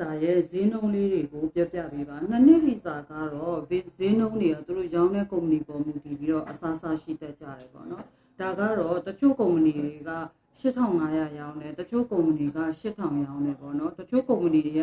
ဇာရဲ့ဈေးနှုန်းလေးတွေကိုပြပြပေးပါနှစ်နှစ်ဗီဇာကတော့ဈေးနှုန်းတွေကသူတို့ရောင်းတဲ့ကုမ္ပဏီပေါ်မူတည်ပြီးတော့အစားအစာရှိတတ်ကြတယ်ပေါ့နော်ဒါကတော့တချို့ကုမ္ပဏီတွေက8500ရောင်းတယ်တချို့ကုမ္ပဏီက8000ရောင်းတယ်ပေါ့နော်တချို့ကုမ္ပဏီတွေက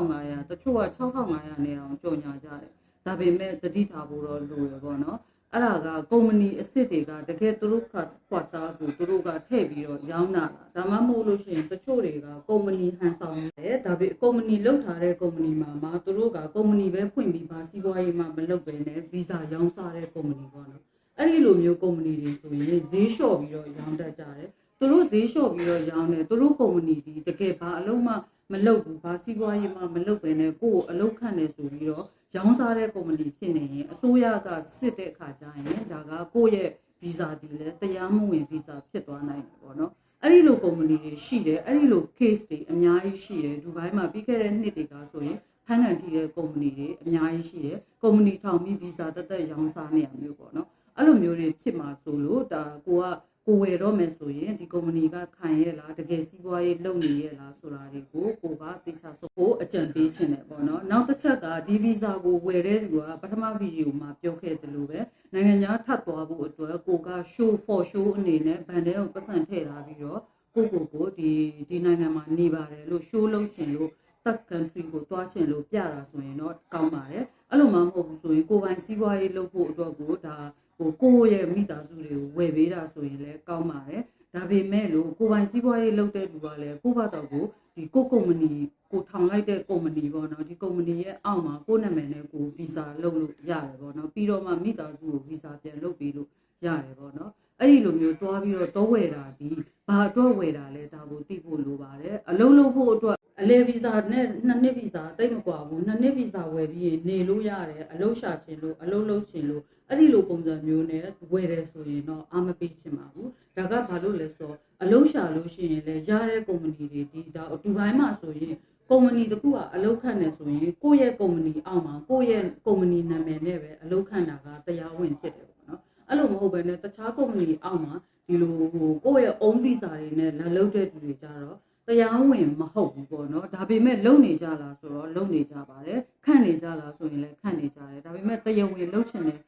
9500တချို့က6500နဲ့တောင်ကြော်ညာကြတယ်ဒါပေမဲ့တတိထားဖို့တော့လိုရပေါ့နော် အဲ့ဒါကကုမ္ပဏီအစ်စ်တွေကတကယ်သူတို့ကကွာတာကိုသူတို့ကထည့်ပြီးတော့ရောင်းတာဒါမှမဟုတ်လို့ရှိရင်တချို့တွေကကုမ္ပဏီဟန်ဆောင်တယ်ဒါပေကုမ္ပဏီလောက်ထားတဲ့ကုမ္ပဏီမှာမှသူတို့ကကုမ္ပဏီပဲဖွင့်ပြီးပါစီးပွားရေးမှမလုပ်ပဲနဲ့ဗီဇာရောင်းစားတဲ့ကုမ္ပဏီပေါ့နော်အဲ့ဒီလိုမျိုးကုမ္ပဏီတွေဆိုရင်ဈေးလျှော့ပြီးတော့ရောင်းတတ်ကြတယ်သူတို့ဈေးလျှော့ပြီးတော့ရောင်းတယ်သူတို့ကုမ္ပဏီဒီတကယ်ဘာအလုံးမှမလုပ်ဘူးဘာစီးပွားရေးမှမလုပ်ပဲနဲ့ကိုယ့်ကိုအလုပ်ခန့်နေဆိုပြီးတော့ ရောင်းစားတဲ့ကုမ္ပဏီဖြစ်နေရင်အစိုးရကစစ်တဲ့အခါကျရင်ဒါကကိုယ့်ရဲ့ဗီဇာဒီလဲတရားမဝင်ဗီဇာဖြစ်သွားနိုင်တယ်ပေါ့နော်အဲ့ဒီလိုကုမ္ပဏီတွေရှိတယ်အဲ့ဒီလို case တွေအများကြီးရှိတယ်ဒူဘိုင်းမှာပြီးခဲ့တဲ့နှစ်တွေကဆိုရင်ဖန်ကန်တီတဲ့ကုမ္ပဏီတွေအများကြီးရှိတယ်ကုမ္ပဏီထောင်ပြီးဗီဇာတက်တက်ရောင်းစားနေရမျိုးပေါ့နော်အဲ့လိုမျိုးတွေဖြစ်မှာဆိုလို့ဒါကိုက ကိုဝယ်တော့မယ်ဆိုရင်ဒီကုမ္ပဏီကခံရဲ့လားတကယ်စီးပွားရေးလုပ်နေရဲ့လားဆိုတာတွေကိုကိုကတေချာဆိုကိုအကြံပေးခြင်းတယ်ပေါ့နော်နောက်တစ်ချက်ကဒီဗီဇာကိုဝယ်တဲ့လူကပထမဗီဒီယိုမှာပြောခဲ့တယ်လို့ပဲနိုင်ငံခြားထပ်သွားဖို့အတွက်ကိုက show for show အနေနဲ့ဗန်တဲကိုပတ်စံထည့်ထားပြီးတော့ကိုကိုကိုဒီဒီနိုင်ငံမှာနေပါတယ်လို့ show လုပ်ရှင်လို့ third country ကိုတွားရှင်လို့ပြတာဆိုရင်တော့ကောင်းပါတယ် အဲ့လိုမှမဟုတ်ဘူးဆိုရင်ကိုယ်ပိုင်စီးပွားရေးလုပ်ဖို့အတွက်ကိုဒါဟိုကိုယ့်ရဲ့မိသားစုတွေကိုဝယ်ပေးတာဆိုရင်လည်းကောင်းပါတယ်ဒါပေမဲ့လို့ကိုယ်ပိုင်စီးပွားရေးလုပ်တဲ့လူကလည်းကိုယ့်ဘာတော့ကိုဒီကိုကုမ္ပဏီကိုထောင်လိုက်တဲ့ကုမ္ပဏီပေါ့နော်ဒီကုမ္ပဏီရဲ့အောက်မှာကိုယ့်နာမည်နဲ့ကိုဗီဇာလုပ်လို့ရတယ်ပေါ့နော်ပြီးတော့မှမိသားစုကိုဗီဇာပြန်လုပ်ပေးလို့ရတယ်ပေါ့နော်အဲ့ဒီလိုမျိုးတွားပြီးတော့တောဝယ်တာဒီဘာအတွက်ဝယ်တာလဲဒါကိုသိဖို့လိုပါတယ်အလုံးလုံးဖို့အတွက် အလေဗီဇာနဲ့နှစ်နှစ်ဗီဇာတိတ်မကွာဘူးနှစ်နှစ်ဗီဇာဝယ်ပြီးရင်နေလို့ရတယ်အလုံးရှာချင်လို့အလုံးလုံးချင်လို့အဲ့ဒီလိုပုံစံမျိုးနဲ့ဝယ်တယ်ဆိုရင်တော့အာမပေးချင်ပါဘူးဒါကဘာလို့လဲဆိုတော့အလုံးရှာလို့ရှိရင်လည်းရတဲ့ကုမ္ပဏီတွေဒီဒါဒူဘိုင်းမှာဆိုရင်ကုမ္ပဏီတစ်ခုကအလုပ်ခန့်နေဆိုရင်ကိုယ့်ရဲ့ကုမ္ပဏီအောက်မှာကိုယ့်ရဲ့ကုမ္ပဏီနာမည်နဲ့ပဲအလုပ်ခန့်တာကတရားဝင်ဖြစ်တယ်ပေါ့နော်အဲ့လိုမဟုတ်ဘဲနဲ့တခြားကုမ္ပဏီအောက်မှာဒီလိုဟိုကိုယ့်ရဲ့ own visa တွေနဲ့လာလုပ်တဲ့သူတွေကြတော့ တရားဝင်မဟုတ်ဘူးပေါ့နော်ဒါပေမဲ့လုံနေကြလားဆိုတော့လုံနေကြပါတယ်ခန့်နေကြလားဆိုရင်လည်းခန့်နေကြတယ်ဒါပေမဲ့တရားဝင်လုပ်ချင်တယ်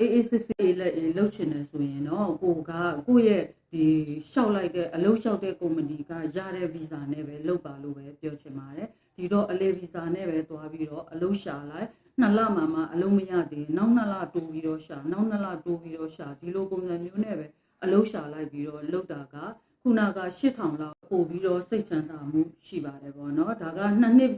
အေးအေးစစ်စစ်လည်းလှုပ်ချင်တယ်ဆိုရင်တော့ကိုကကိုယ့်ရဲ့ဒီရှောက်လိုက်တဲ့အလုပ်ရှောက်တဲ့ကုမ္ပဏီကရတဲ့ဗီဇာနဲ့ပဲလုပ်ပါလို့ပဲပြောချင်ပါတယ်ဒီတော့အလေဗီဇာနဲ့ပဲသွားပြီးတော့အလုပ်ရှာလိုက်နှစ်လမှမှအလုံးမရသေးဘူးနောက်နှစ်လတိုးပြီးတော့ရှာနောက်နှစ်လတိုးပြီးတော့ရှာဒီလိုပုံစံမျိုးနဲ့ပဲအလုပ်ရှာလိုက်ပြီးတော့လုပ်တာက ခုနက8000လောက်ပို့ပြီးတော့စိတ်ချမ်းသာမှုရှိပါတယ်ပေါ့နော်ဒါကနှစ်နှစ်